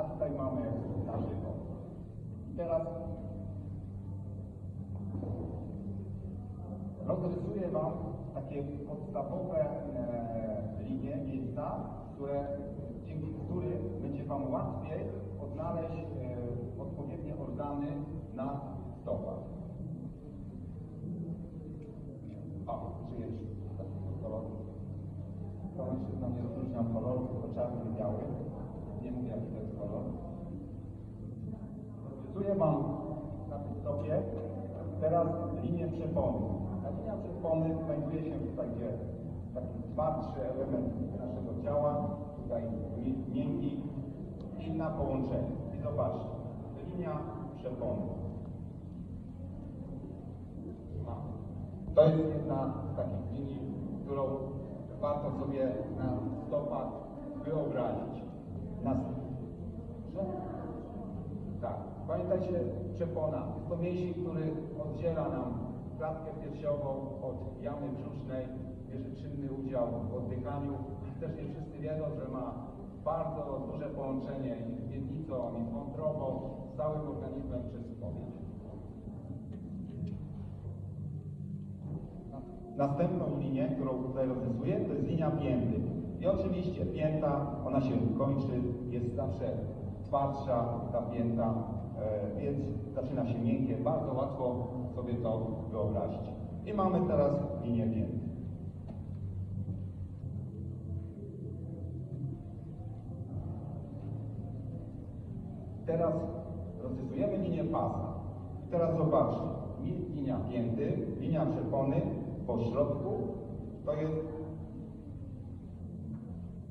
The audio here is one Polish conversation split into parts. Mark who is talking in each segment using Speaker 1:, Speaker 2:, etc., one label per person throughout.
Speaker 1: a tutaj mamy na żywo. I teraz rozrysuję Wam takie podstawowe e, linie, miejsca, które, dzięki którym będzie Wam łatwiej odnaleźć e, odpowiednie organy na stopach. O, czyjeś takiego koloru. To mężczyzna nie rozróżniam koloru, tylko czarny i biały. Jest kolor. Rysuję Wam na tym stopie teraz linię przepony. Ta linia przepony znajduje się tutaj, gdzie taki twardszy element naszego ciała, tutaj mi- miękki i na połączeniu. I zobaczcie, linia przepony. To jest jedna z takich linii, którą warto sobie na stopach wyobrazić. Na że? Tak. Pamiętajcie, przepona. Jest to mięsień, który oddziela nam klatkę piersiową od jamy brzusznej, bierze czynny udział w oddychaniu. Też nie wszyscy wiedzą, że ma bardzo duże połączenie z miednicą, i z wątrobą, z całym organizmem przez powietrze. Następną linię, którą tutaj rozrysuję, to jest linia pięty. I oczywiście pięta, ona się kończy, jest zawsze twardsza ta pięta, e, więc zaczyna się miękkie. Bardzo łatwo sobie to wyobrazić. I mamy teraz linię pięty. Teraz rozrysujemy linię pasa. I teraz zobaczcie, li- linia pięty, linia przepony po środku to jest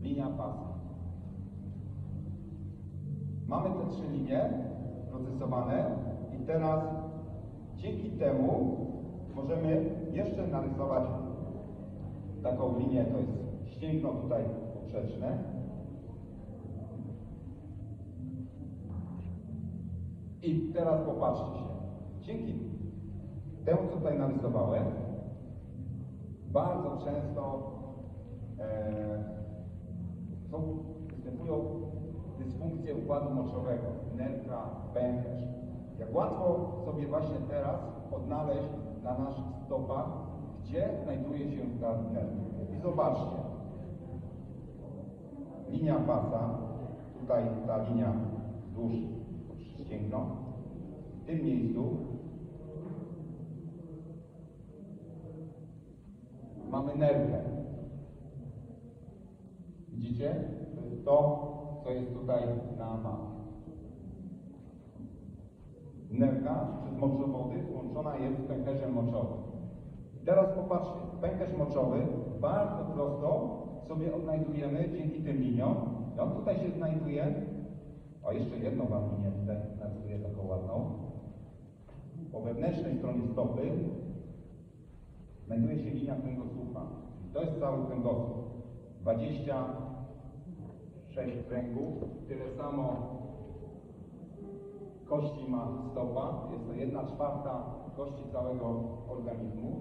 Speaker 1: linia pasa. Mamy te trzy linie rozrysowane i teraz dzięki temu możemy jeszcze narysować taką linię, to jest ścięgno tutaj poprzeczne. I teraz popatrzcie się. Dzięki temu, co tutaj narysowałem, bardzo często e, są, występują dysfunkcje układu moczowego, nerka, pęcherz. Jak łatwo sobie właśnie teraz odnaleźć na naszych stopach, gdzie znajduje się ta nerka. I zobaczcie, linia pasa, tutaj ta linia wzdłuż ścięgno, w tym miejscu mamy nerkę. Widzicie? To jest to, co jest tutaj na mapie. Nerka przez moczowody łączona jest z pęcherzem moczowym. Teraz popatrzcie, pęcherz moczowy bardzo prosto sobie odnajdujemy dzięki tym liniom. I on tutaj się znajduje, o jeszcze jedną wam linię tutaj narysuję taką ładną. Po wewnętrznej stronie stopy znajduje się linia kręgosłupa. To jest cały kręgosłup. 26 kręgów, tyle samo kości ma stopa. Jest to jedna czwarta kości całego organizmu.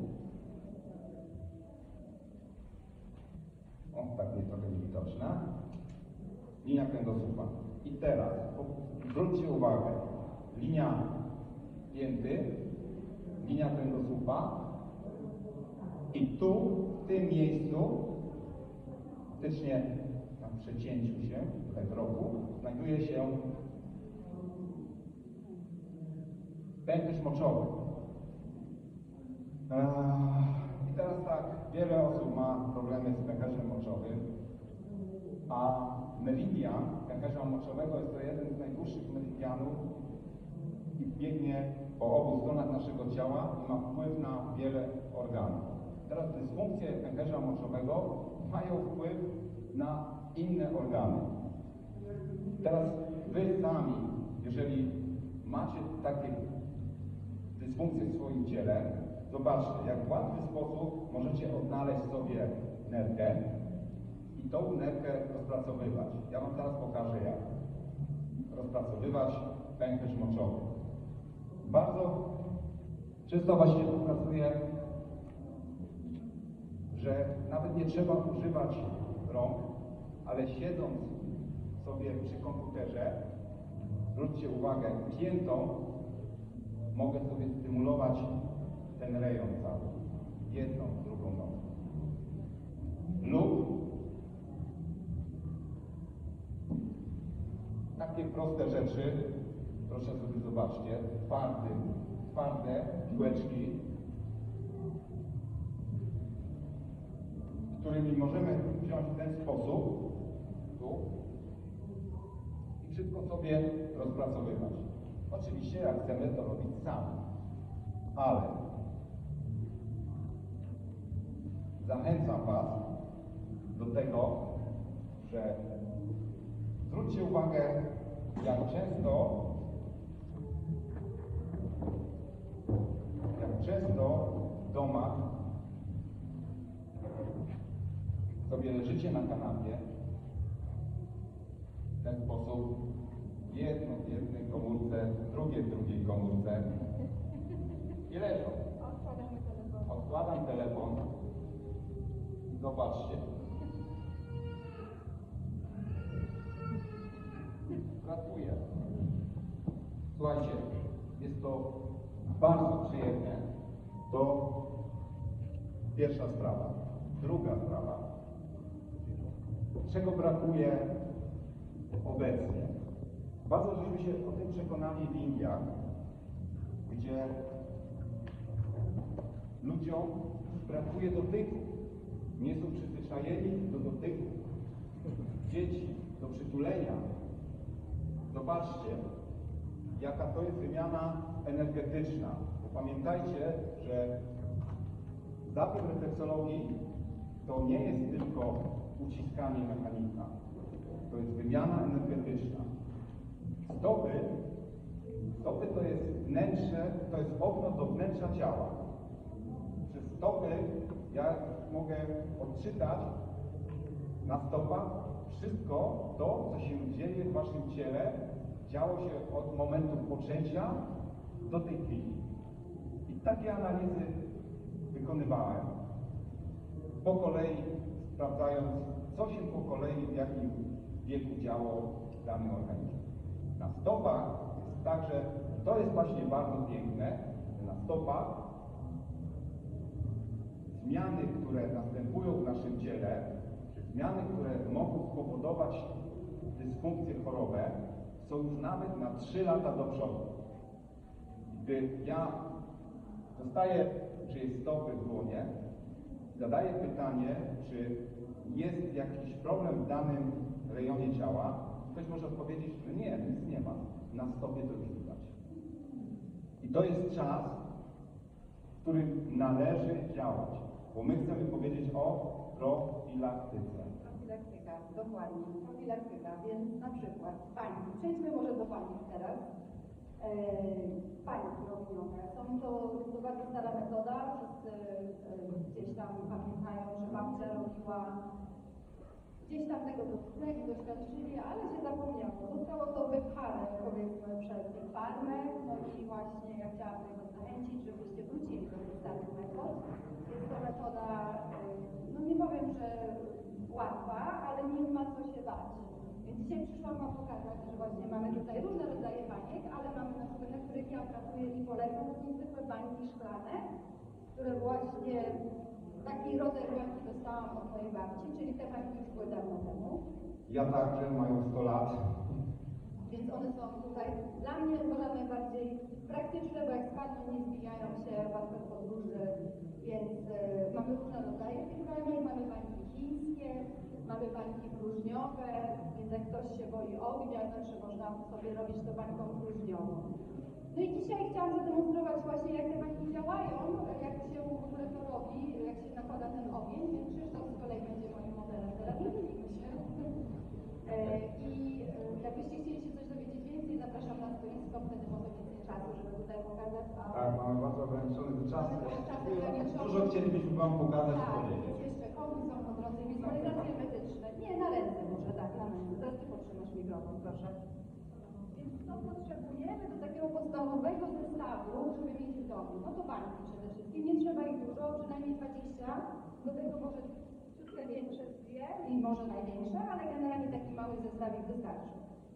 Speaker 1: O, tak jest trochę niewidoczna. Linia kręgosłupa. I teraz zwróćcie uwagę. Linia pięty, linia kręgosłupa i tu, w tym miejscu, faktycznie na przecięciu się, rogu, znajduje się pęcherz moczowy. I teraz tak, wiele osób ma problemy z pęcherzem moczowym, a meridian pęcherza moczowego jest to jeden z najdłuższych meridianów i biegnie po obu stronach naszego ciała i ma wpływ na wiele organów. Teraz dysfunkcje pęcherza moczowego mają wpływ inne organy. Teraz wy sami, jeżeli macie takie dysfunkcje w swoim ciele, zobaczcie, jak w łatwy sposób możecie odnaleźć sobie nerkę i tą nerkę rozpracowywać. Ja Wam teraz pokażę jak. Rozpracowywać pęcherz moczowy. Bardzo często właśnie pokazuję, że nawet nie trzeba używać rąk, ale siedząc sobie przy komputerze, zwróćcie uwagę, piętą mogę sobie stymulować ten rejon cały. Jedną, drugą nogą. Lub takie proste rzeczy, proszę sobie zobaczcie, twardy, twarde piłeczki, którymi możemy wziąć w ten sposób, tu, i wszystko sobie rozpracowywać. Oczywiście, jak chcemy to robić sami, ale zachęcam Was do tego, że zwróćcie uwagę, jak często jak często w domach sobie leżycie na kanapie w ten sposób jedno w jednej komórce, drugie w drugiej komórce i leżą. Odkładam telefon zobaczcie. Pracuję. Słuchajcie, jest to bardzo przyjemne. To pierwsza sprawa. Druga sprawa. Czego brakuje obecnie? Bardzo żeśmy się o tym przekonali w Indiach, gdzie ludziom brakuje dotyku. Nie są przyzwyczajeni do dotyku. Dzieci, do przytulenia. Zobaczcie, jaka to jest wymiana energetyczna. Pamiętajcie, że zabieg refleksologii to nie jest tylko uciskanie mechanika. To jest wymiana energetyczna. Stopy, stopy to jest wnętrze, to jest okno do wnętrza ciała. Stopy ja mogę odczytać na stopach wszystko to, co się dzieje w waszym ciele, działo się od momentu poczęcia do tej chwili. I takie analizy wykonywałem po kolei, sprawdzając, co się po kolei w jakim wieku działo w danym organizmie. Na stopach jest tak, że to jest właśnie bardzo piękne, na stopach zmiany, które następują w naszym ciele, zmiany, które mogą spowodować dysfunkcję chorobę, są już nawet na 3 lata do przodu. Gdy ja dostaję czyjeś stopy w dłonie, zadaję pytanie, czy jest jakiś problem w danym rejonie ciała, ktoś może odpowiedzieć, że nie, nic nie ma. Na stopie to już widać. I to jest czas, w którym należy działać, bo my chcemy powiedzieć o profilaktyce.
Speaker 2: Profilaktyka, dokładnie. Profilaktyka, więc na przykład bańki. Przejdźmy może do bańki teraz. E, bańki robione. Są to, to bardzo stara metoda. Wszyscy e, gdzieś tam pamiętają, że babcia robiła gdzieś tam tego dotknęli, doświadczyli, ale się zapomniało. Zostało to wypchane, powiedzmy, przez farmę. No i właśnie ja chciałam tego zachęcić, żebyście wrócili do tych starych metod. To metoda, y, no nie powiem, że łatwa, ale nie ma co się bać. Więc dzisiaj przyszłam Wam pokazać, że właśnie mamy tutaj różne rodzaje baniek, ale mamy na przykład, na których ja pracuję i polecam, to są zwykłe bańki szklane, które właśnie taki rodzaj bańki dostałam od mojej babci, czyli te bańki już były dawno temu.
Speaker 1: Ja także mają 100 lat.
Speaker 2: Więc one są tutaj dla mnie chyba najbardziej praktyczne, bo jak spadną, nie zbijają się łatwe podróży, więc y, mamy różne rodzaje tych bańek, mamy bańki chińskie, mamy bańki próżniowe, więc jak ktoś się boi ognia, zawsze można sobie robić to bańką próżniową. No i dzisiaj chciałam zademonstrować właśnie, jak te bańki działają, jak się w ogóle to robi, jak się nakłada ten ogień, więc Krzysztof z kolei będzie moim modelem teraz, się. E, I e, jakbyście chcieli się coś dowiedzieć więcej, zapraszam na stoisko, wtedy może więcej czasu, żeby tutaj pokazać.
Speaker 1: Tak, mamy bardzo ograniczony czas. Dużo chcielibyśmy Wam pokazać i
Speaker 2: Tak,
Speaker 1: powiedzieć.
Speaker 2: jest jeszcze komi są po drodze, wizualizacje medyczne. Nie, na ręce może, tak, na ręce. Teraz Ty potrzymasz mikrofon, proszę. Więc co potrzebujemy do takiego podstawowego zestawu, żeby mieć w domu? No to bańki przede wszystkim. Nie trzeba ich dużo, przynajmniej 20. Do tego może troszkę większe dwie i może największe, ale generalnie taki mały zestawik wystarczy.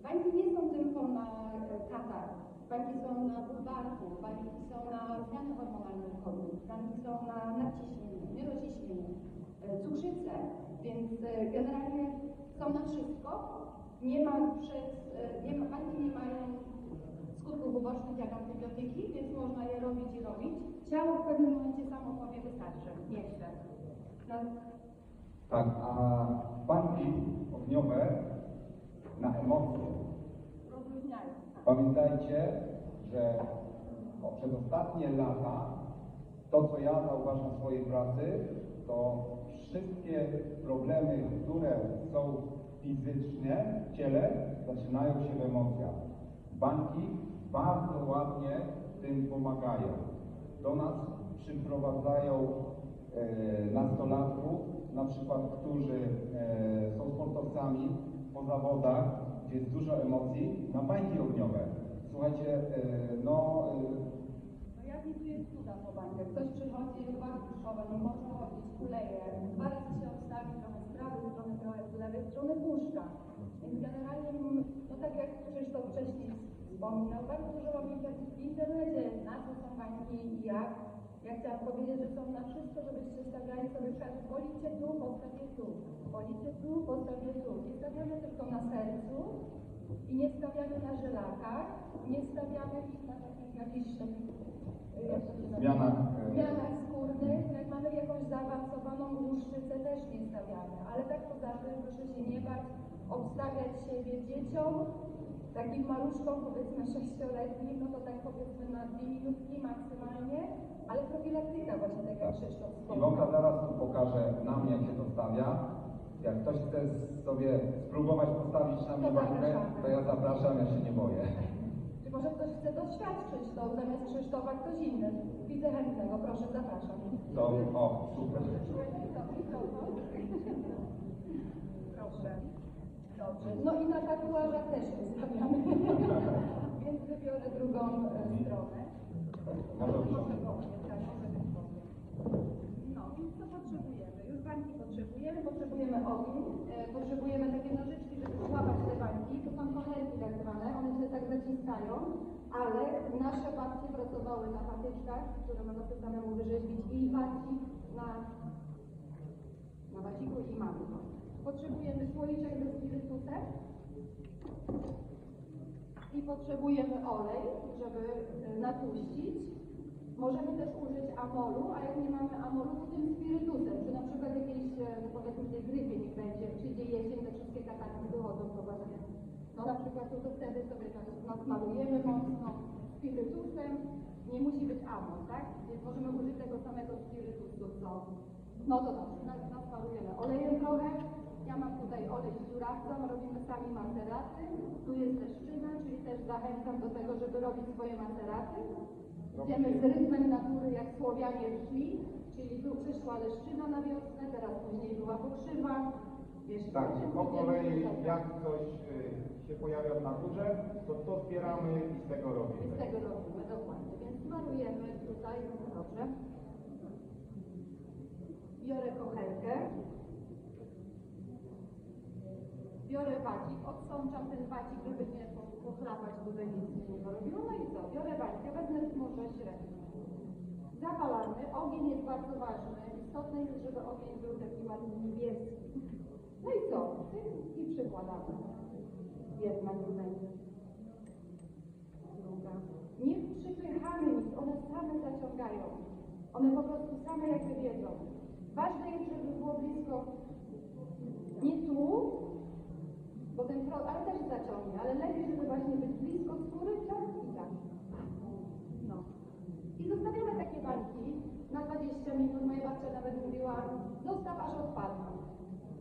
Speaker 2: Bańki nie są tylko na e, katar, bańki są na barku, bańki są na zmiany hormonalne w chodu, bańki są na nadciśnienie, niedociśnienie, e, cukrzycę, więc e, generalnie są na wszystko. Nie ma przez, e, nie ma, nie mają skutków ubocznych jak antybiotyki, więc można je robić i robić. Ciało w pewnym momencie samo powie wystarczy, chcę. No,
Speaker 1: Tak, a bańki ogniowe na emocje. Pamiętajcie, że przez ostatnie lata to, co ja zauważam w swojej pracy, to wszystkie problemy, które są fizyczne w ciele, zaczynają się w emocjach. Banki bardzo ładnie tym pomagają. Do nas przyprowadzają e, nastolatków, na przykład, którzy e, są sportowcami po zawodach, jest dużo emocji, na bańki ogniowe. Słuchajcie, e, no
Speaker 2: No ja widuję cuda po bańkach. Ktoś przychodzi, bardzo duszowe, nie może chodzić, kuleje. Dwa razy się odstawi trochę z prawej strony, trochę z lewej strony puszcza. Więc generalnie, mm, no tak jak Krzysztof wcześniej wspominał, bardzo dużo robi w internecie, na co są bańki i jak. Ja chciałam powiedzieć, że są na wszystko, żebyście stawiali sobie przed policie tu, postawię tu, policie tu, postawię tu. Nie stawiamy tylko na sercu i nie stawiamy na żelakach, nie stawiamy ich na takich jakichś y, jak?
Speaker 1: Zmianach, e,
Speaker 2: zmianach skórnych. Jak mamy jakąś zaawansowaną łuszczycę, też nie stawiamy. Ale tak poza tym proszę się nie bać, obstawiać siebie dzieciom, takim maluszkom powiedzmy sześcioletnim, no to tak powiedzmy na dwie minutki maksymalnie, ale profilaktyka właśnie tak jak Krzysztof
Speaker 1: Iwonka
Speaker 2: wspomniał.
Speaker 1: zaraz tu pokaże nam, jak się to stawia. Jak ktoś chce sobie spróbować postawić na mnie
Speaker 2: zapraszamy.
Speaker 1: to ja zapraszam, ja się nie boję.
Speaker 2: Czy może ktoś chce doświadczyć to zamiast Krzysztofa ktoś inny? Widzę chętnego, proszę, zapraszam.
Speaker 1: To, o, super.
Speaker 2: Proszę. Dobrze. No i na tatuażach też wystawiamy. Więc wybiorę drugą e, stronę.
Speaker 1: Może
Speaker 2: Może powiem, tak, może być powiem. No, więc co potrzebujemy? Już bańki potrzebujemy, ogień, potrzebujemy takie nożyczki, żeby złapać te bańki. To są konerki tak zwane, one się tak zaciskają, ale nasze babcie pracowały na patyczkach, które można sobie samemu wyrzeźbić i bacik na, na baciku i mamy to. Potrzebujemy słoiczek ze spirytusem i potrzebujemy olej, żeby e, natłuścić. Możemy też użyć amolu, a jak nie mamy amolu, to tym spirytusem, czy na przykład jakiejś, e, no powiedzmy tej grypie niech będzie, przyjdzie jesień, te wszystkie katarki wychodzą to właśnie. No na przykład to, to wtedy sobie tak nasmalujemy mocno spirytusem, nie musi być amol, tak? Więc możemy użyć tego samego spirytusu, co, no to dobrze, nasmalujemy olejem trochę, ja mam tutaj olej z dziurawcą, robimy sami maceraty, tu jest leszczyna, czyli też zachęcam do tego, żeby robić swoje maceraty. Idziemy z rytmem natury, jak Słowianie szli, czyli tu przyszła leszczyna na wiosnę, teraz później była pokrzywa.
Speaker 1: Tak, po kolei jak coś y, się pojawia w naturze, to to zbieramy i z tego
Speaker 2: I z
Speaker 1: robimy.
Speaker 2: tego robimy, dokładnie. Więc malujemy tutaj, dobrze. Biorę kochelkę. Biorę wacik, odsączam ten wacik, żeby nie pochlapać, tutaj nic nie porobiło. No i co? Biorę bańkę, wezmę może średnią. Zapalamy. Ogień jest bardzo ważny. Istotne jest, żeby ogień był taki ładny niebieski. No i co? I przykładamy. Jedna tutaj druga. Nie przypychamy nic, one same zaciągają. One po prostu same jakby wiedzą. Ważne jest, żeby było blisko nie tu, bo ten pro, ale też zaciągnie, ale lepiej, żeby właśnie być blisko skóry, tak i tak. No. I zostawiamy takie bańki na 20 minut. Moja babcia nawet mówiła, zostaw aż odpadną.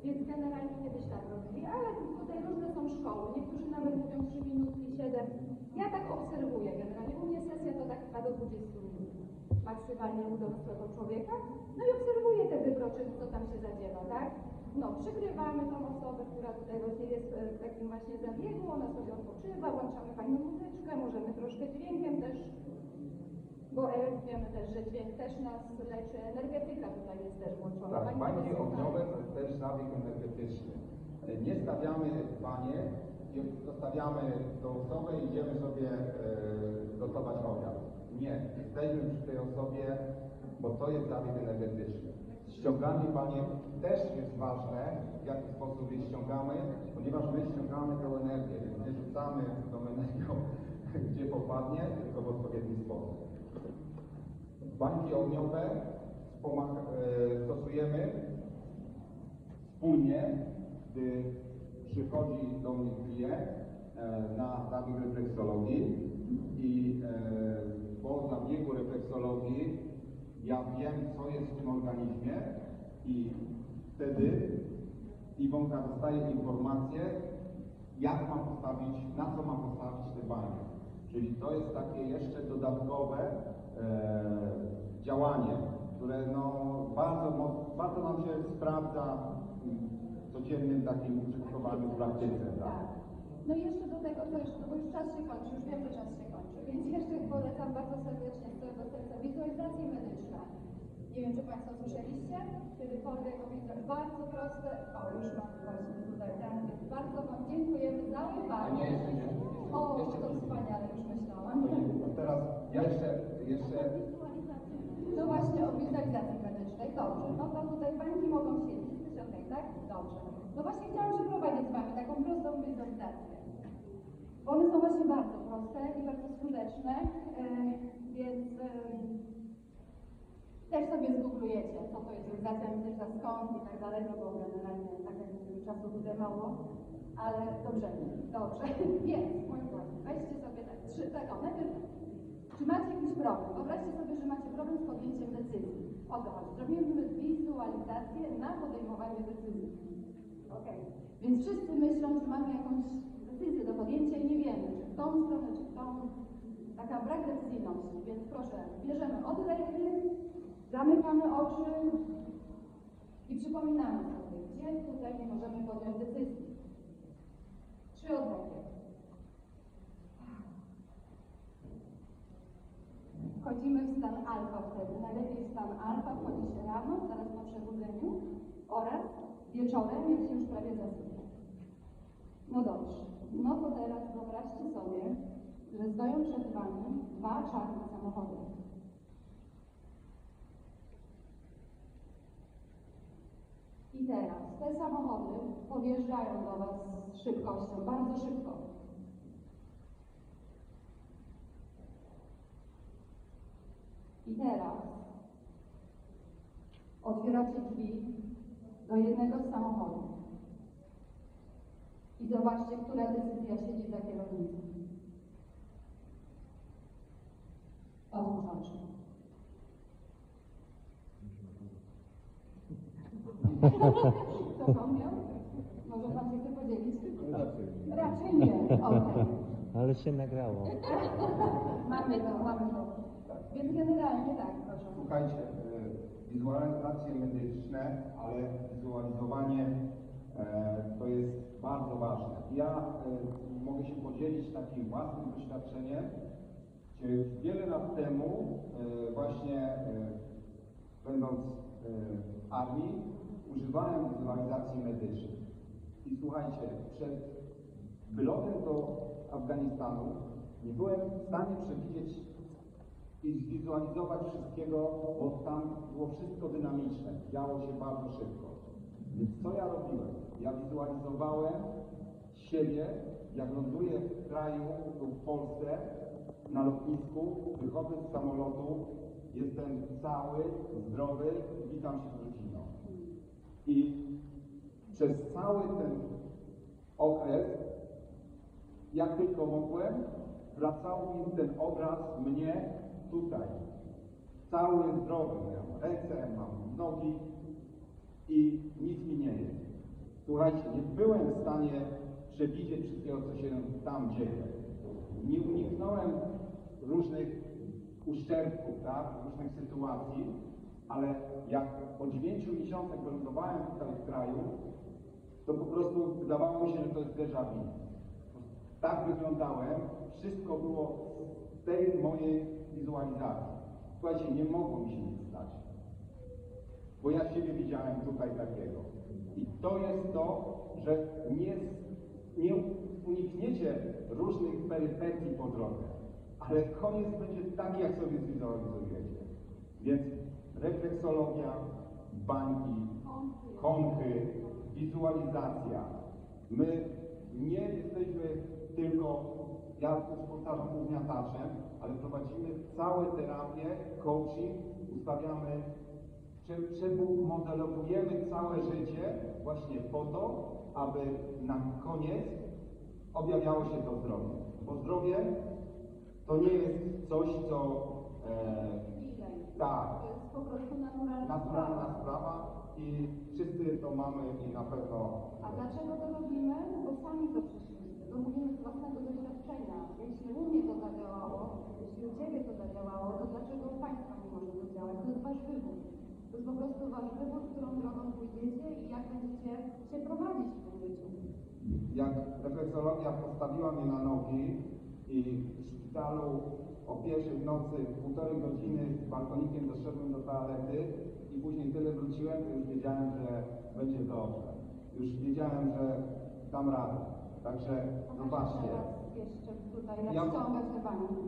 Speaker 2: Więc generalnie kiedyś tak robili, ale tutaj różne są szkoły. Niektórzy nawet mówią 3 minutki, 7. Ja tak obserwuję generalnie. U mnie sesja to tak trwa do 20 minut. Maksymalnie u dorosłego człowieka. No i obserwuję te wykroczyny, co tam się zadziewa, tak? No, przykrywamy tą osobę, która tutaj właśnie jest e, w takim właśnie zabiegu, ona sobie odpoczywa, włączamy fajną muzyczkę, możemy troszkę dźwiękiem też bo e, wiemy też, że dźwięk też nas leczy, energetyka tutaj jest też włączona.
Speaker 1: Tak,
Speaker 2: powiedz,
Speaker 1: ogniowe to jest też zabieg energetyczny. Nie stawiamy banie je- zostawiamy tą osobę i idziemy sobie e, gotować obiad. Nie, jesteśmy przy tej osobie, bo to jest zabieg energetyczny. Ściąganie baniek też jest ważne, w jaki sposób je ściągamy, ponieważ my ściągamy tą energię, więc nie rzucamy tą energią, gdzie popadnie, tylko w odpowiedni sposób. Bańki ogniowe e, stosujemy wspólnie, gdy przychodzi do mnie klient e, na zabieg refleksologii i e, po zabiegu refleksologii ja wiem, co jest w tym organizmie i wtedy Iwonka dostaje informację, jak mam postawić, na co mam postawić te bańki. Czyli to jest takie jeszcze dodatkowe e, działanie, które no, bardzo, bardzo nam się sprawdza w codziennym takim użytkowaniu w praktyce. Tak?
Speaker 2: No i jeszcze do tego też, no bo już czas się kończy, już wiem, że czas się kończy, więc jeszcze polecam bardzo serdecznie z całego serca wizualizacje medyczne. Nie wiem, czy Państwo słyszeliście, kiedykolwiek o wizualizacji. Bardzo proste, o już mam właśnie tutaj więc bardzo Wam dziękujemy za uwagę. O,
Speaker 1: Jeszcze
Speaker 2: to wspaniale, już myślałam.
Speaker 1: Teraz jeszcze, jeszcze
Speaker 2: No właśnie o wizualizacji medycznej, dobrze. No to tutaj Pańki mogą siedzieć, okej, tak? Dobrze. No właśnie chciałam przeprowadzić z Wami taką prostą wizualizację. Bo one są właśnie bardzo proste i bardzo skuteczne, e, więc też sobie zgooglujecie, co to jest wizualizacja medyczna, skąd i tak dalej, no bo generalnie, tak jak mówię, czasu tutaj mało, ale dobrze, dobrze. Więc, moi drodzy, weźcie sobie tak, trzy, tak, o, najpierw czy macie jakiś problem? Wyobraźcie sobie, że macie problem z podjęciem decyzji. O to chodzi. Zrobimy wizualizację na podejmowanie decyzji. Okej. Więc wszyscy myślą, że mamy jakąś decyzję do podjęcia i nie wiemy, czy w tą stronę, czy w tą. Taka brak decyzyjności. Więc proszę, bierzemy oddechy, zamykamy oczy i przypominamy sobie, gdzie tutaj nie możemy podjąć decyzji. Trzy oddechy. Wchodzimy w stan alfa wtedy. Najlepiej stan alfa wchodzi się rano, zaraz po przebudzeniu oraz wieczorem, jak się już prawie zasypia. No dobrze. No to teraz wyobraźcie sobie, że stoją przed Wami dwa czarne samochody. I teraz te samochody podjeżdżają do Was z szybkością, bardzo szybko. I teraz otwieracie drzwi do jednego z samochodów. I zobaczcie, która decyzja siedzi za kierownicą. Otwórz oczy. Może pan się chce podzielić? Raczej nie. Okej.
Speaker 3: Ale się nagrało.
Speaker 2: Mamy to, mamy to. Więc generalnie tak, proszę.
Speaker 1: Słuchajcie, e, wizualizacje medyczne, ale wizualizowanie e, to jest bardzo ważne. Ja e, mogę się podzielić takim własnym doświadczeniem, gdzie wiele lat temu e, właśnie e, będąc e, w armii używałem wizualizacji medycznych. I słuchajcie, przed wylotem do Afganistanu nie byłem w stanie przewidzieć i zwizualizować wszystkiego, bo tam było wszystko dynamiczne, działo się bardzo szybko. Więc co ja robiłem? Ja wizualizowałem siebie, jak ląduję w kraju, tu w Polsce, na lotnisku, wychodzę z samolotu, jestem cały, zdrowy, witam się z rodziną. I przez cały ten okres, jak tylko mogłem, wracał mi ten obraz mnie tutaj. Cały zdrowy, mam ręce, mam nogi i nic mi nie jest. Słuchajcie, nie byłem w stanie przewidzieć wszystkiego, co się tam dzieje. Nie uniknąłem różnych uszczerbków, tak, różnych sytuacji, ale jak po dziewięciu miesiącach wylądowałem tutaj w kraju, to po prostu wydawało mi się, że to jest déjà vu. Tak wyglądałem, wszystko było z tej mojej wizualizacji. Słuchajcie, nie mogło mi się nic stać, bo ja siebie widziałem tutaj takiego. I to jest to, że nie, nie unikniecie różnych perypetii po drodze, ale koniec będzie taki, jak sobie zwizualizujecie. Więc refleksologia, bańki, konchy, wizualizacja. My nie jesteśmy tylko, ja już powtarzam, ugniataczem, ale prowadzimy całe terapie, coaching, ustawiamy, prze- przemodelowujemy całe życie właśnie po to, aby na koniec objawiało się to zdrowie. Bo zdrowie to nie jest coś, co e, tak,
Speaker 2: po prostu naturalna
Speaker 1: naturalna
Speaker 2: sprawa.
Speaker 1: i wszyscy to mamy i na pewno
Speaker 2: A dlaczego to robimy? Bo sami to przeszliśmy. To mówimy z własnego doświadczenia. Jeśli u mnie to zadziałało, jeśli u Ciebie to zadziałało, to dlaczego u Państwa nie może to działać? To jest Wasz wybór. To jest po prostu Wasz wybór, którą drogą pójdziecie i jak będziecie się prowadzić w tym życiu.
Speaker 1: jak refleksologia postawiła mnie na nogi i w szpitalu o pierwszej w nocy półtorej godziny z balkonikiem doszedłem do toalety i później tyle wróciłem, to już wiedziałem, że będzie dobrze. Już wiedziałem, że dam radę. Także zobaczcie.
Speaker 2: Teraz jeszcze tutaj,
Speaker 1: Ja-.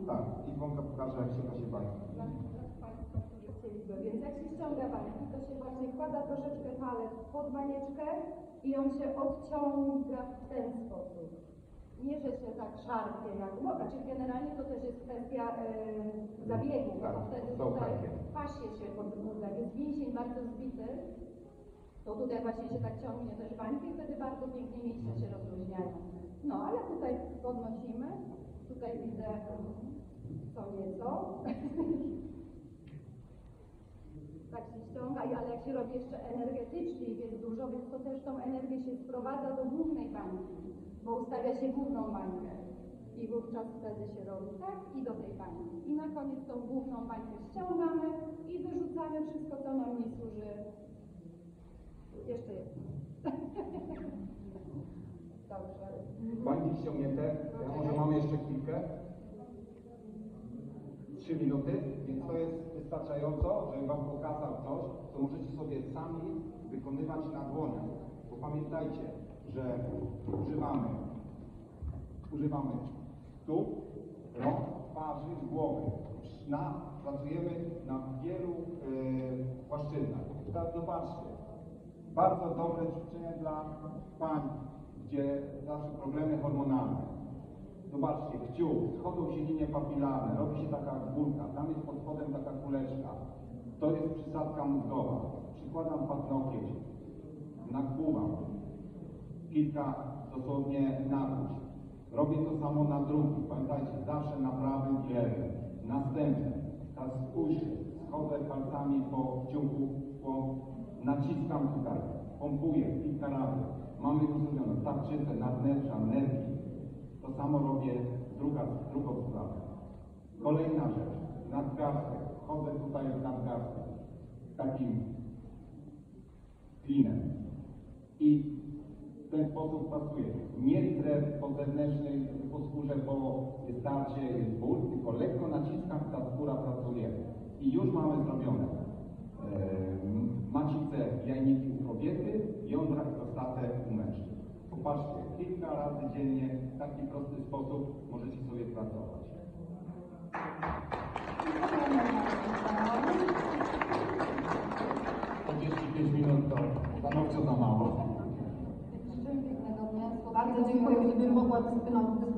Speaker 1: Tak, Iwonka pokaże, jak się się bańki.
Speaker 2: Dla dla Państwa, którzy chcieliby. Więc jak się ściąga bańki, to się właśnie wkłada troszeczkę palec pod banieczkę i on się odciąga w ten sposób. Nie, że się tak szarpie jak, no znaczy generalnie to też jest kwestia e, zabiegu,
Speaker 1: Tak,
Speaker 2: bo wtedy tutaj pasie się pod mózgiem, jest mięsień bardzo zbity, to tutaj właśnie się tak ciągnie też bańki i wtedy bardzo pięknie mięśnie się rozluźniają. No, ale tutaj podnosimy, tutaj widzę co nieco. tak się ściąga, ale jak się robi jeszcze energetycznie i jest dużo, więc to też tą energię się sprowadza do głównej bańki, bo ustawia się główną bańkę. I wówczas wtedy się robi tak i do tej bańki. I na koniec tą główną bańkę ściągamy i wyrzucamy wszystko, co nam nie służy. Jeszcze jedno. Dobrze.
Speaker 1: Bańki ściągnięte, ja może mamy jeszcze chwilkę. Trzy minuty, więc to jest wystarczająco, żeby Wam pokazał coś, co możecie sobie sami wykonywać na dłoniach. Bo pamiętajcie, że używamy, używamy stóp, rąk, twarzy, głowy. Na, pracujemy na wielu e, płaszczyznach. Teraz zobaczcie, bardzo dobre ćwiczenia dla pań, gdzie zawsze problemy hormonalne. Zobaczcie, kciuk, schodzą się linie papilarne, robi się taka górka, tam jest pod spodem taka kuleczka. To jest przysadka mózgowa. Przykładam paznokieć, nakłuwam, kilka dosłownie naduć. Robię to samo na drugi. Pamiętajcie, zawsze na prawym lewym. Następnie, teraz spójrzcie, schodzę palcami po kciuku, po, naciskam tutaj, pompuję kilka razy. Mamy zrobione tarczycę, nadnercza, nerki. To samo robię druga, drugą sprawę. Kolejna rzecz, nadgarstek. Chodzę tutaj w nadgarstek. Takim klinem. I ten sposób pasuje. Nie trę po zewnętrznej po skórze, bo jest starcie, jest ból, tylko lekko naciskam, ta skóra pracuje. I już mamy zrobione. Eee, macice, jajniki u kobiety, jądra i prostatę u mężczyzn. Popatrzcie, kilka razy dziennie w taki prosty sposób możecie sobie pracować.
Speaker 2: Bardzo.
Speaker 1: 45 minut to stanowczo za mało.
Speaker 3: Aklınızın koyabildiğim o WhatsApp'ın altında